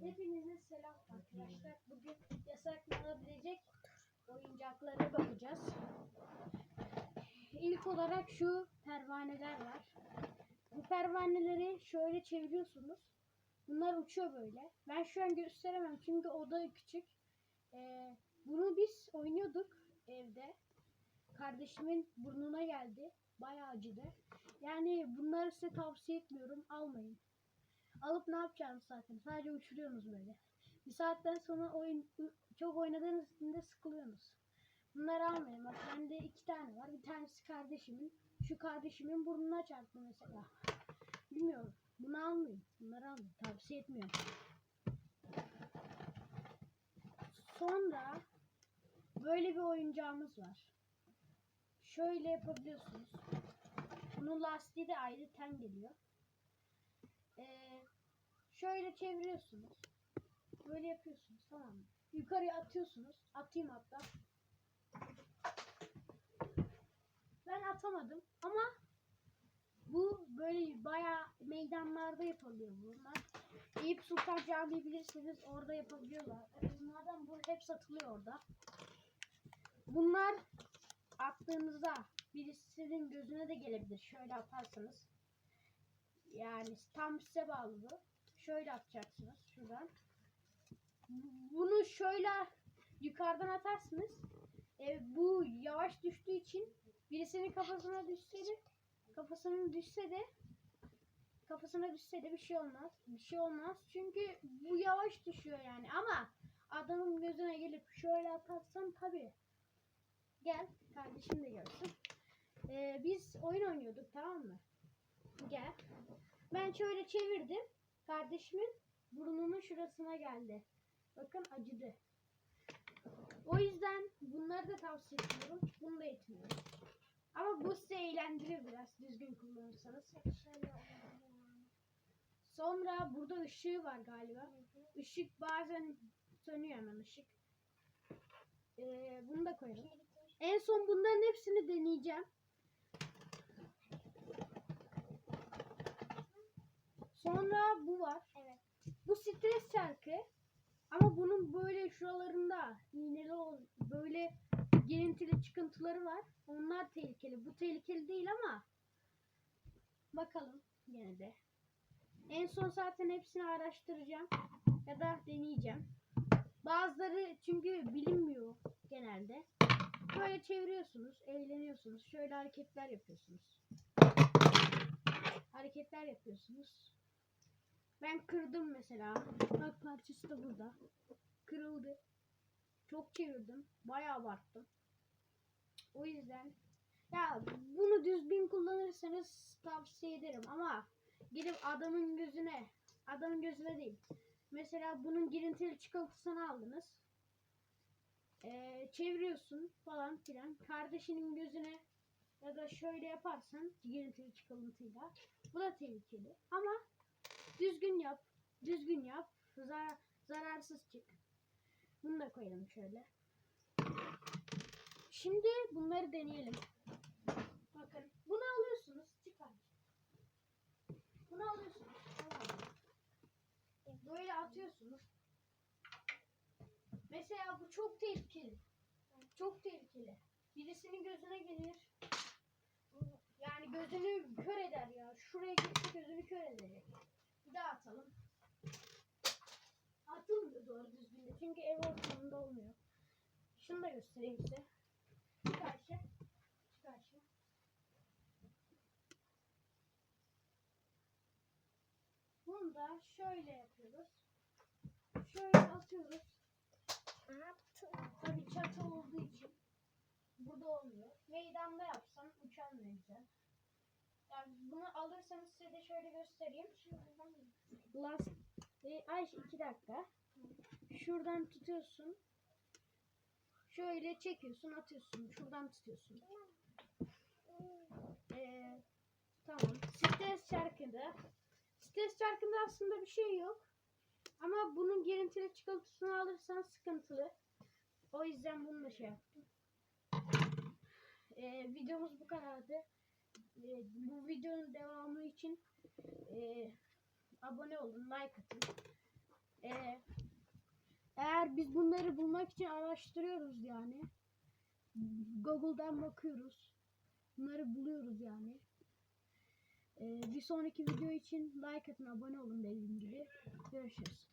Hepinize selam arkadaşlar. Bugün yasaklanabilecek oyuncaklara bakacağız. İlk olarak şu pervaneler var. Bu pervaneleri şöyle çeviriyorsunuz. Bunlar uçuyor böyle. Ben şu an gösteremem çünkü oda küçük. Ee, bunu biz oynuyorduk evde. Kardeşimin burnuna geldi. Bayağı acıdı. Yani bunları size tavsiye etmiyorum. Almayın. Alıp ne yapacağınız zaten. Sadece uçuruyorsunuz böyle. Bir saatten sonra oyun çok oynadığınız için de sıkılıyorsunuz. Bunları almayın. Bak bende iki tane var. Bir tanesi kardeşimin. Şu kardeşimin burnuna çarptı mesela. Bilmiyorum. Bunu almayın. Bunları almayın. Tavsiye etmiyorum. Sonra böyle bir oyuncağımız var. Şöyle yapabiliyorsunuz. Bunun lastiği de ayrı ten geliyor. Şöyle çeviriyorsunuz. Böyle yapıyorsunuz tamam mı? Yukarıya atıyorsunuz. Atayım hatta. Ben atamadım ama bu böyle bayağı meydanlarda yapılıyor bunlar. Eyüp Sultan Camii bilirsiniz orada yapabiliyorlar. Bunlardan bu hep satılıyor orada. Bunlar attığınızda birisinin gözüne de gelebilir. Şöyle atarsanız. Yani tam size bağlı bu. Şöyle atacaksınız şuradan. Bunu şöyle yukarıdan atarsınız. E, bu yavaş düştüğü için birisinin kafasına düşse de kafasının düşse de kafasına düşse de bir şey olmaz. Bir şey olmaz. Çünkü bu yavaş düşüyor yani ama adamın gözüne gelip şöyle atarsan tabii. Gel kardeşim de görsün. Ee, biz oyun oynuyorduk tamam mı? Gel. Ben şöyle çevirdim. Kardeşimin burnunun şurasına geldi. Bakın acıdı. O yüzden bunları da tavsiye ediyorum. Bunu da etmiyorum. Ama bu sizi eğlendirir biraz düzgün kullanırsanız. Sonra burada ışığı var galiba. Işık bazen sönüyor hemen ışık. Ee, bunu da koyalım. En son bunların hepsini deneyeceğim. Sonra bu var. Evet. Bu stres çarkı. Ama bunun böyle şuralarında iğneli böyle girintili çıkıntıları var. Onlar tehlikeli. Bu tehlikeli değil ama bakalım yine de. En son zaten hepsini araştıracağım ya da deneyeceğim. Bazıları çünkü bilinmiyor genelde. Böyle çeviriyorsunuz, eğleniyorsunuz. Şöyle hareketler yapıyorsunuz. Hareketler yapıyorsunuz. Ben kırdım mesela. Bak parçası da burada. Kırıldı. Çok çevirdim. Bayağı abarttım. O yüzden ya bunu düzgün kullanırsanız tavsiye ederim ama gidip adamın gözüne adamın gözüne değil. Mesela bunun girintili çıkıntısını aldınız. Ee, çeviriyorsun falan filan. Kardeşinin gözüne ya da şöyle yaparsan girintili çıkıntıyla. Bu da tehlikeli. Ama düzgün yap. Düzgün yap. Zar zararsız çık. Bunu da koyalım şöyle. Şimdi bunları deneyelim. Bakın bunu alıyorsunuz. Çıkar. Bunu alıyorsunuz. Mı? Böyle atıyorsunuz. Mesela bu çok tehlikeli. Çok tehlikeli. Birisinin gözüne gelir. Yani gözünü kör eder ya. Şuraya gitse gözünü kör edecek. Bir daha atalım. Atılmıyor doğru düzgün de. Çünkü ev ortamında olmuyor. Şunu da göstereyim size. Bir karşı. Bir karşı. Bunu da şöyle yapıyoruz. Şöyle atıyoruz. Tabii çatı olduğu için burada olmuyor. Meydanda yapsam uçan ne. Bunu alırsanız size de şöyle göstereyim. Last e, ay iki dakika. Şuradan tutuyorsun. Şöyle çekiyorsun, atıyorsun. Şuradan tutuyorsun. Ee, tamam. Stres çarkında. Stres çarkında aslında bir şey yok. Ama bunun girintili çıkıntısını alırsan sıkıntılı. O yüzden bunu da şey yaptım. Ee, videomuz bu kadardı. Ee, bu videonun devamı için e, abone olun, like atın. Ee, eğer biz bunları bulmak için araştırıyoruz yani. Google'dan bakıyoruz. Bunları buluyoruz yani. Ee, bir sonraki video için like atın, abone olun dediğim gibi. Görüşürüz.